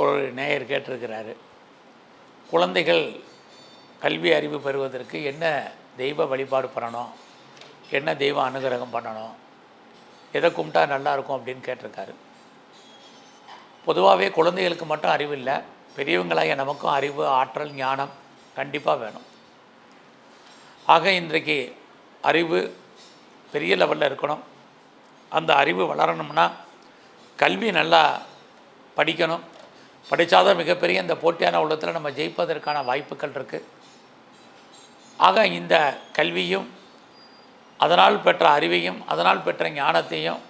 ஒரு நேயர் கேட்டிருக்கிறாரு. குழந்தைகள் கல்வி அறிவு பெறுவதற்கு என்ன தெய்வ வழிபாடு பண்ணணும்? என்ன தெய்வ அனுகிரகம் பண்ணணும்? எதை கும்பிட்டா நல்லா இருக்கும் அப்படின்னு கேட்டிருக்காரு. பொதுவாகவே குழந்தைகளுக்கு மட்டும் அறிவு இல்லை. பெரியவங்களாகிய நமக்கும் அறிவு ஆற்றல் ஞானம் கண்டிப்பாக வேணும். ஆக இன்றைக்கு அறிவு பெரிய லெவலில் இருக்கணும். அந்த அறிவு வளரணும்னா கல்வி நல்லா படிக்கணும். படித்தாதான் மிகப்பெரிய இந்த போட்டியான உலகத்தில் நம்ம ஜெயிப்பதற்கான வாய்ப்புகள் இருக்குது ஆக இந்த கல்வியும் அதனால் பெற்ற அறிவையும் அதனால் பெற்ற ஞானத்தையும்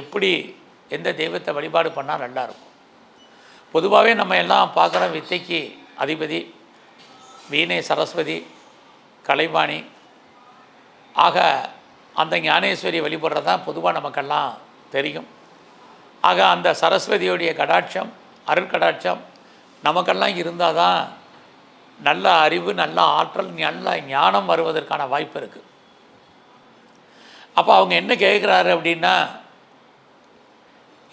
எப்படி எந்த தெய்வத்தை வழிபாடு பண்ணால் நல்லாயிருக்கும் பொதுவாகவே நம்ம எல்லாம் பார்க்குற வித்தைக்கு அதிபதி வீணை சரஸ்வதி கலைவாணி. ஆக அந்த ஞானேஸ்வரி வழிபடுறது தான் பொதுவாக நமக்கெல்லாம் தெரியும். ஆக அந்த சரஸ்வதியுடைய கடாட்சம் அருட்கடாட்சம். நமக்கெல்லாம் இருந்தால் தான் நல்ல அறிவு நல்ல ஆற்றல் நல்ல ஞானம் வருவதற்கான வாய்ப்பு இருக்குது அப்போ அவங்க என்ன கேட்குறாரு அப்படின்னா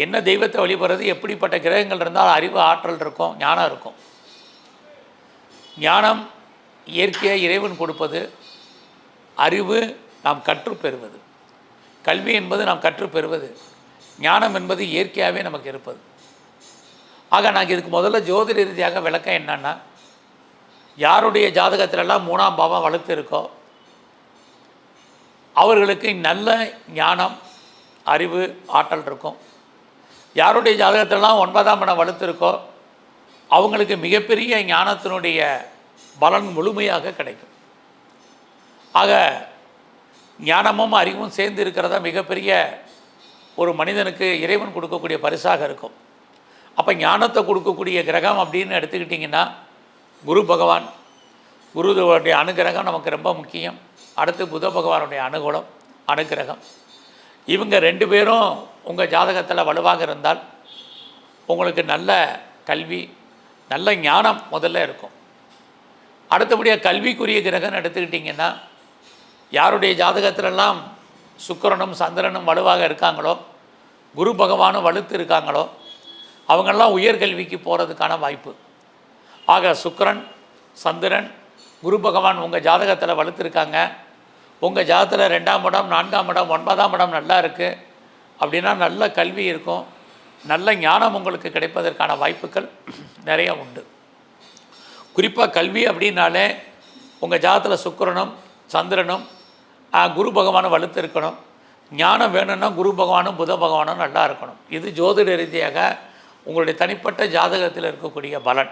என்ன தெய்வத்தை வழிபடுறது எப்படிப்பட்ட கிரகங்கள் இருந்தால் அறிவு ஆற்றல் இருக்கும் ஞானம் இருக்கும். ஞானம் இயற்கையாக இறைவன் கொடுப்பது அறிவு நாம் கற்றுப்பெறுவது கல்வி என்பது நாம் கற்றுப்பெறுவது ஞானம் என்பது இயற்கையாகவே நமக்கு இருப்பது. ஆக நாங்கள் இதுக்கு முதல்ல ஜோதிட ரீதியாக விளக்கம் என்னன்னா யாருடைய ஜாதகத்திலெல்லாம் மூணாம் பாவம் வளர்த்து இருக்கோ அவர்களுக்கு நல்ல ஞானம் அறிவு ஆற்றல் இருக்கும். யாருடைய ஜாதகத்திலலாம் ஒன்பதாம் இடம் வளர்த்துருக்கோ அவங்களுக்கு மிகப்பெரிய ஞானத்தினுடைய பலன் முழுமையாக கிடைக்கும். ஆக ஞானமும் அறிவும் சேர்ந்து இருக்கிறதா மிகப்பெரிய ஒரு மனிதனுக்கு இறைவன் கொடுக்கக்கூடிய பரிசாக இருக்கும். அப்போ ஞானத்தை கொடுக்கக்கூடிய கிரகம் அப்படின்னு எடுத்துக்கிட்டிங்கன்னா குரு பகவான். குருவுடைய அனுகிரகம் நமக்கு ரொம்ப முக்கியம். அடுத்து புத பகவானுடைய அனுகூலம் அனுகிரகம். இவங்க ரெண்டு பேரும் உங்கள் ஜாதகத்தில் வலுவாக இருந்தால் உங்களுக்கு நல்ல கல்வி நல்ல ஞானம் முதல்ல இருக்கும். அடுத்தபடியாக கல்விக்குரிய கிரகம்னு எடுத்துக்கிட்டிங்கன்னா யாருடைய ஜாதகத்திலெல்லாம் சுக்கிரனும் சந்திரனும் வலுவாக இருக்காங்களோ குரு பகவானும் வலுத்து இருக்காங்களோ அவங்கெல்லாம் உயர்கல்விக்கு போகிறதுக்கான வாய்ப்பு. ஆக சுக்ரன் சந்திரன் குரு பகவான் உங்கள் ஜாதகத்தில் வளர்த்துருக்காங்க உங்கள் ஜாதகத்தில் ரெண்டாம் இடம் நான்காம் இடம் ஒன்பதாம் இடம் நல்லா இருக்குது அப்படின்னா நல்ல கல்வி இருக்கும். நல்ல ஞானம் உங்களுக்கு கிடைப்பதற்கான வாய்ப்புகள் நிறைய உண்டு. குறிப்பாக கல்வி அப்படின்னாலே உங்கள் ஜாதத்தில் சுக்கரனும் சந்திரனும் குரு பகவானும் வலுத்து இருக்கணும் ஞானம் வேணும்னா குரு பகவானும் புத பகவானும் நல்லா இருக்கணும். இது ஜோதிட ரீதியாக உங்களுடைய தனிப்பட்ட ஜாதகத்தில் இருக்கக்கூடிய பலன்.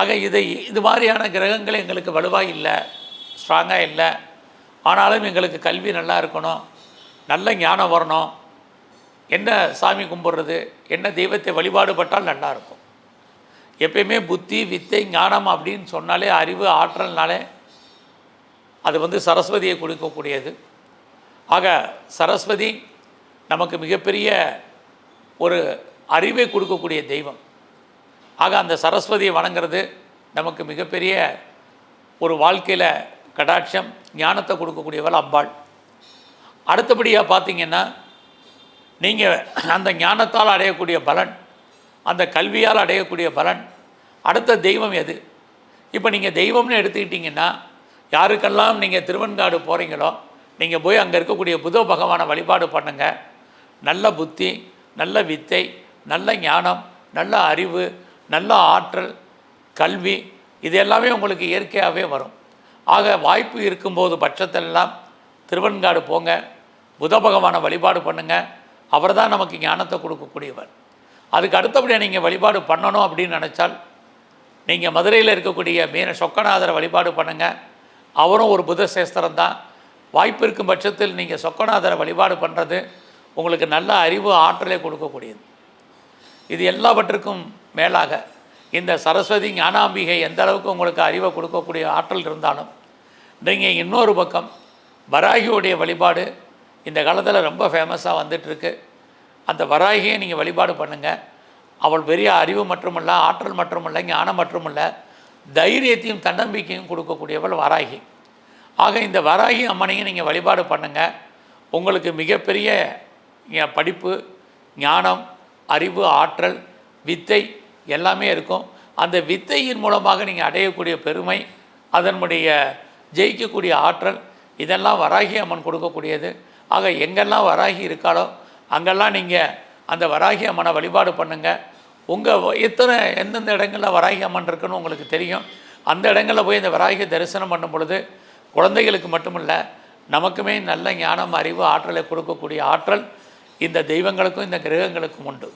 ஆக இதை இது மாதிரியான கிரகங்கள் எங்களுக்கு வலுவாக இல்லை ஸ்ட்ராங்காக இல்லை. ஆனாலும் எங்களுக்கு கல்வி நல்லா இருக்கணும் நல்ல ஞானம் வரணும். என்ன சாமி கும்பிட்றது என்ன தெய்வத்தை வழிபாடுபட்டால் நல்லா இருக்கும். எப்பயுமே புத்தி வித்தை ஞானம் அப்படின்னு சொன்னாலே அறிவு ஆற்றல்னாலே அது வந்து சரஸ்வதியை கொடுக்கக்கூடியது. ஆக சரஸ்வதி நமக்கு மிகப்பெரிய ஒரு அறிவை கொடுக்கக்கூடிய தெய்வம். ஆக அந்த சரஸ்வதியை வணங்குறது நமக்கு மிகப்பெரிய ஒரு வாழ்க்கையில் கடாட்சம் ஞானத்தை கொடுக்கக்கூடியவள் அம்பாள். அடுத்தபடியாக பார்த்தீங்கன்னா நீங்கள் அந்த ஞானத்தால் அடையக்கூடிய பலன் அந்த கல்வியால் அடையக்கூடிய பலன் அடுத்த தெய்வம் எது? இப்போ நீங்கள் தெய்வம்னு எடுத்துக்கிட்டிங்கன்னா யாருக்கெல்லாம் நீங்கள் திருவெண்காடு போகிறீங்களோ நீங்கள் போய் அங்கே இருக்கக்கூடிய புத பகவானை வழிபாடு பண்ணுங்கள் நல்ல புத்தி நல்ல வித்தை நல்ல ஞானம் நல்ல அறிவு நல்ல ஆற்றல் கல்வி இது எல்லாமே உங்களுக்கு இயற்கையாகவே வரும். ஆக வாய்ப்பு இருக்கும்போது பட்சத்திலெல்லாம் திருவெண்காடு போங்க. புத பகவானை வழிபாடு பண்ணுங்க. அவர் தான் நமக்கு ஞானத்தை கொடுக்கக்கூடியவர். அதுக்கு அடுத்தபடியாக நீங்கள் வழிபாடு பண்ணணும் அப்படின்னு நினச்சால் நீங்கள் மதுரையில் இருக்கக்கூடிய மீன சொக்கநாதரை வழிபாடு பண்ணுங்கள் அவரும் ஒரு புத சேஸ்திரம் தான். வாய்ப்பு இருக்கும் பட்சத்தில் நீங்கள் சொக்கநாதரை வழிபாடு பண்ணுறது உங்களுக்கு நல்ல அறிவு ஆற்றலை கொடுக்கக்கூடியது. இது எல்லாவற்றுக்கும் மேலாக இந்த சரஸ்வதி ஞானாம்பிகை எந்த அளவுக்கு உங்களுக்கு அறிவை கொடுக்கக்கூடிய ஆற்றல் இருந்தாலும் நீங்கள் இன்னொரு பக்கம் வராகியுடைய வழிபாடு இந்த காலத்தில் ரொம்ப ஃபேமஸாக வந்துட்டுருக்கு. அந்த வராகியை நீங்கள் வழிபாடு பண்ணுங்கள் அவள் பெரிய அறிவு மட்டுமல்ல ஆற்றல் மட்டுமல்ல ஞானம் மட்டுமல்ல தைரியத்தையும் தன்னம்பிக்கையும் கொடுக்கக்கூடியவள் வராகி. ஆக இந்த வராகி அம்மனையும் நீங்கள் வழிபாடு பண்ணுங்கள் உங்களுக்கு மிகப்பெரிய படிப்பு ஞானம் அறிவு ஆற்றல் வித்தை எல்லாமே இருக்கும். அந்த வித்தையின் மூலமாக நீங்கள் அடையக்கூடிய பெருமை அதனுடைய ஜெயிக்கக்கூடிய ஆற்றல் இதெல்லாம் வராகி அம்மன் கொடுக்கக்கூடியது. ஆக எங்கெல்லாம் வராகி இருக்காளோ அங்கெல்லாம் நீங்கள் அந்த வராகி அம்மனை வழிபாடு பண்ணுங்கள் உங்கள் எத்தனை எந்தெந்த இடங்களில் வராகி அம்மன் இருக்குன்னு உங்களுக்கு தெரியும். அந்த இடங்களில் போய் இந்த வராகி தரிசனம் பண்ணும் பொழுது குழந்தைகளுக்கு மட்டுமில்லை நமக்குமே நல்ல ஞானம் அறிவு ஆற்றலை கொடுக்கக்கூடிய ஆற்றல் இந்த தெய்வங்களுக்கும் இந்த கிரகங்களுக்கும் உண்டு.